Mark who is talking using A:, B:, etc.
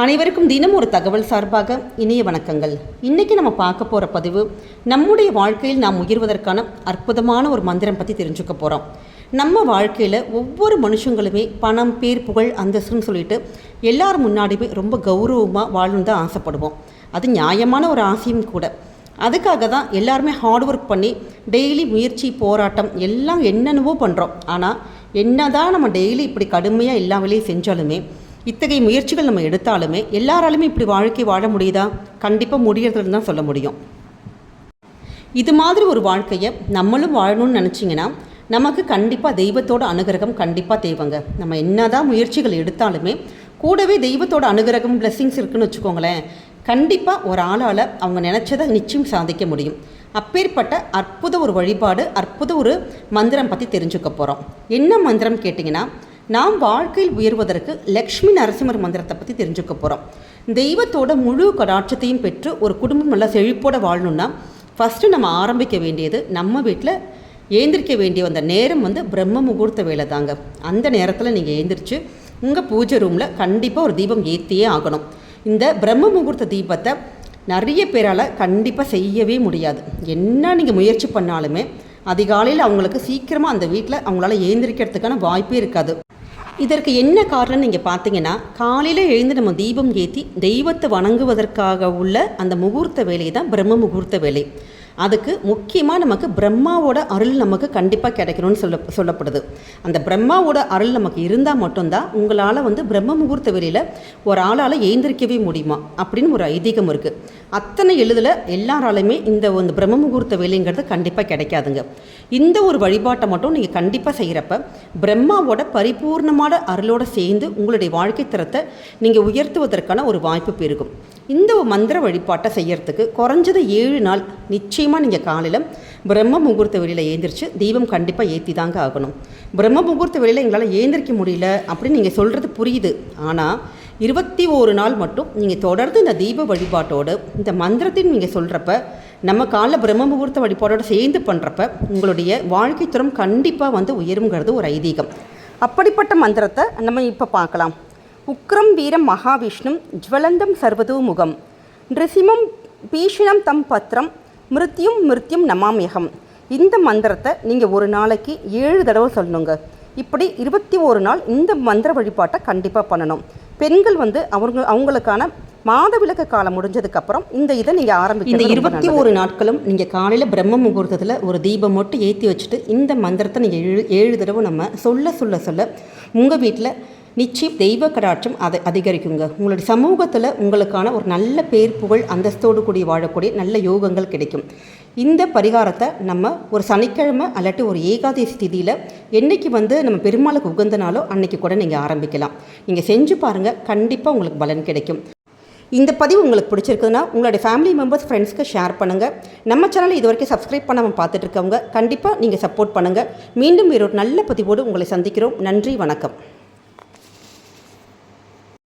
A: அனைவருக்கும் தினம் ஒரு தகவல் சார்பாக இணைய வணக்கங்கள். இன்றைக்கி நம்ம பார்க்க போகிற பதிவு நம்முடைய வாழ்க்கையில் நாம் உயர்வதற்கான அற்புதமான ஒரு மந்திரம் பற்றி தெரிஞ்சுக்க போகிறோம் நம்ம வாழ்க்கையில் ஒவ்வொரு மனுஷங்களுமே பணம் பேர் புகழ் அந்தஸ்துன்னு சொல்லிட்டு எல்லார் முன்னாடியுமே ரொம்ப கௌரவமாக வாழணும் தான் ஆசைப்படுவோம். அது நியாயமான ஒரு ஆசையும் கூட. அதுக்காக தான் எல்லாருமே ஹார்ட் ஒர்க் பண்ணி டெய்லி முயற்சி போராட்டம் எல்லாம் என்னென்னவோ பண்ணுறோம் ஆனால் என்ன தான் நம்ம டெய்லி இப்படி கடுமையாக எல்லா வேலையும் செஞ்சாலுமே இத்தகைய முயற்சிகள் நம்ம எடுத்தாலுமே எல்லாராலுமே இப்படி வாழ்க்கை வாழ முடியுதா? கண்டிப்பாக முடியறதுன்னு தான் சொல்ல முடியும். இது மாதிரி ஒரு வாழ்க்கையை நம்மளும் வாழணும்னு நினச்சிங்கன்னா நமக்கு கண்டிப்பாக தெய்வத்தோட அனுகிரகம் கண்டிப்பாக தேவைங்க. நம்ம என்னதான் முயற்சிகள் எடுத்தாலுமே கூடவே தெய்வத்தோட அனுகிரகம் blessings இருக்குன்னு வச்சுக்கோங்களேன் கண்டிப்பாக ஒரு ஆளால் அவங்க நினச்சதை நிச்சயம் சாதிக்க முடியும். அப்பேற்பட்ட அற்புத ஒரு வழிபாடு அற்புத ஒரு மந்திரம் பற்றி தெரிஞ்சுக்க போகிறோம் என்ன மந்திரம் கேட்டிங்கன்னா நாம் வாழ்க்கையில் உயர்வதற்கு லக்ஷ்மி நரசிம்மர் மந்திரத்தை பற்றி தெரிஞ்சுக்க போகிறோம் தெய்வத்தோட முழு கடாட்சத்தையும் பெற்று ஒரு குடும்பம் நல்லா செழிப்போட வாழணும்னா ஃபஸ்ட்டு நம்ம ஆரம்பிக்க வேண்டியது நம்ம வீட்டில் ஏந்திரிக்க வேண்டிய அந்த நேரம் வந்து பிரம்ம முகூர்த்த வேலை தாங்க. அந்த நேரத்தில் நீங்கள் ஏந்திரிச்சு உங்கள் பூஜை ரூமில் கண்டிப்பாக ஒரு தீபம் ஏற்றியே ஆகணும். இந்த பிரம்ம முகூர்த்த தீபத்தை நிறைய பேரால் கண்டிப்பாக செய்யவே முடியாது. என்ன நீங்கள் முயற்சி பண்ணாலுமே அதிகாலையில் அவங்களுக்கு சீக்கிரமாக அந்த வீட்டில் அவங்களால ஏந்திரிக்கிறதுக்கான வாய்ப்பே இருக்காது. இதற்கு என்ன காரணம் நீங்கள் பார்த்தீங்கன்னா காலையில் எழுந்து நம்ம தீபம் ஏற்றி தெய்வத்தை வணங்குவதற்காக உள்ள அந்த முகூர்த்த வேலை தான் பிரம்ம முகூர்த்த வேலை. அதுக்கு முக்கியமாக நமக்கு பிரம்மாவோட அருள் நமக்கு கண்டிப்பாக கிடைக்கணும்னு சொல்ல சொல்லப்படுது. அந்த பிரம்மாவோட அருள் நமக்கு இருந்தால் மட்டும்தான் உங்களால் வந்து பிரம்ம முகூர்த்த வெளியில் ஒரு ஆளால் எழுந்திரிக்கவே முடியுமா? அப்படின்னு ஒரு ஐதீகம் இருக்குது அத்தனை எழுதில் எல்லாராலையுமே இந்த வந்து பிரம்ம முகூர்த்த வேலைங்கிறது கண்டிப்பாக கிடைக்காதுங்க. இந்த ஒரு வழிபாட்டை மட்டும் நீங்கள் கண்டிப்பாக செய்கிறப்ப பிரம்மாவோட பரிபூர்ணமான அருளோடு சேர்ந்து உங்களுடைய வாழ்க்கை தரத்தை நீங்கள் உயர்த்துவதற்கான ஒரு வாய்ப்பு பெருகும் இந்த மந்திர வழிபாட்டை செய்யறதுக்கு குறைஞ்சது ஏழு நாள் நிச்சயமாக நீங்கள் காலையில் பிரம்ம முகூர்த்த வெளியில் ஏந்திரிச்சு தீபம் கண்டிப்பாக ஏற்றி தாங்க ஆகணும். பிரம்ம முகூர்த்த வெளியில் எங்களால் ஏந்திரிக்க முடியல அப்படின்னு நீங்கள் சொல்கிறது புரியுது. ஆனால் இருபத்தி ஒரு நாள் மட்டும் நீங்கள் தொடர்ந்து இந்த தீப வழிபாட்டோடு இந்த மந்திரத்தையும் நீங்கள் சொல்கிறப்ப நம்ம காலைல பிரம்ம முகூர்த்த வழிபாட்டோடு சேர்ந்து பண்ணுறப்ப உங்களுடைய வாழ்க்கை தரம் கண்டிப்பாக வந்து உயருங்கிறது ஒரு ஐதீகம். அப்படிப்பட்ட மந்திரத்தை நம்ம இப்போ பார்க்கலாம். உக்ரம் வீரம் மகாவிஷ்ணும் ஜுவலந்தம் சர்வதோ முகம். நிருசிமம் பீஷணம் தம் பத்ரம் மிருத்யும் மிருத்யும் நமாமியகம். இந்த மந்திரத்தை நீங்கள் ஒரு நாளைக்கு ஏழு தடவை சொல்லணுங்க. இப்படி இருபத்தி ஒரு நாள் இந்த மந்திர வழிபாட்டை கண்டிப்பாக பண்ணணும். பெண்கள் வந்து அவங்க அவங்களுக்கான மாதவிலக்கு காலம் முடிஞ்சதுக்கப்புறம் இந்த இதை நீங்கள் ஆரம்பிக்க இந்த இருபத்தி ஒரு நாட்களும் நீங்கள் காலையில் பிரம்ம முகூர்த்தத்தில் ஒரு தீபம் மட்டும் ஏற்றி வச்சுட்டு இந்த மந்திரத்தை நீங்கள் ஏழு ஏழு தடவை நம்ம சொல்ல சொல்ல சொல்ல உங்கள் வீட்டில் நிச்சயம் தெய்வ கடாட்சம் அதை அதிகரிக்குங்க. உங்களுடைய சமூகத்தில் உங்களுக்கான ஒரு நல்ல பேர் புகழ் அந்தஸ்தோடு கூடிய வாழக்கூடிய நல்ல யோகங்கள் கிடைக்கும். இந்த பரிகாரத்தை நம்ம ஒரு சனிக்கிழமை அல்லாட்டி ஒரு ஏகாதசி திதியில் என்னைக்கு வந்து நம்ம பெருமாளுக்கு உகந்தனாலோ அன்னைக்கு கூட நீங்கள் ஆரம்பிக்கலாம். நீங்கள் செஞ்சு பாருங்கள் கண்டிப்பாக உங்களுக்கு பலன் கிடைக்கும். இந்த பதிவு உங்களுக்கு பிடிச்சிருக்குதுன்னா உங்களுடைய ஃபேமிலி மெம்பர்ஸ் ஃப்ரெண்ட்ஸ்க்கு ஷேர் பண்ணுங்கள் நம்ம சேனலை இது வரைக்கும் சப்ஸ்கிரைப் பண்ணாமல் பார்த்துட்டு இருக்கவங்க கண்டிப்பாக நீங்கள் சப்போர்ட் பண்ணுங்கள் மீண்டும் ஒரு நல்ல பதிவோடு உங்களை சந்திக்கிறோம். நன்றி வணக்கம்.